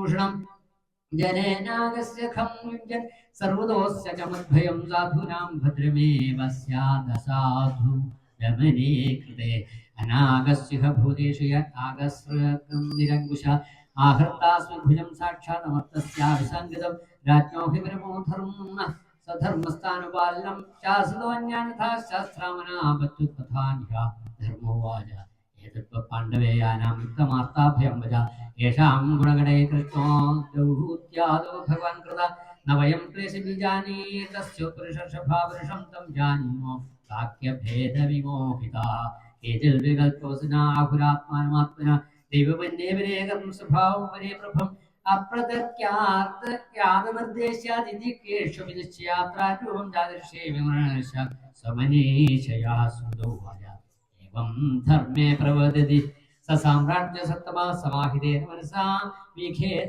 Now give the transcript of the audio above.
भूषणम् जनेनागस्य खं युञ्जन्। सर्वतोऽस्य च मद्भयं साधूनां भद्रमेव स्यादसाधु। गमने कृते अनागस्य भूतेषु य आगस्रकं निरङ्कुश। आहर्तास्मि भुजं साक्षादमर्तस्याभिसङ्गतं राज्ञो हि विरमो धर्म सधर्मस्थानुपालनं। शासतोऽन्यान्यथा शास्त्रामनापत्युत्पथान्यः। धर्मो ഏതൃപ്പാണ്ഡവേയാനാമിത്തമാർത്താഭ്യംബജ യേഷാം ഗുണഗണേ കൃഷ്ണോ ദൗഹൂത്യാദോ ഭഗവാൻ കൃത. ന വയം ക്ലേശബീജാനീതസ്യ പുരുഷർഷഭാപുരുഷം തം ജാനീമോ. സാഖ്യഭേദവിമോഹിതാ കേചിൽ വികൽപ്പോസിനാഹുരാത്മാനമാത്മന ദൈവപന്യേവനേകം സ്വഭാവമനേ പ്രഭം. അപ്രതർക്യാതനിർദ്ദേശാതിഥിക്കേഷു വിനിശ്ചയാത്രാരൂപം ജാതിർഷേ വിമർശ സമനീശയാ സുതൗ വാജ एवं धर्मे प्रवदति। स साम्राज्यसत्तमा समाहितेन मनसा विखेद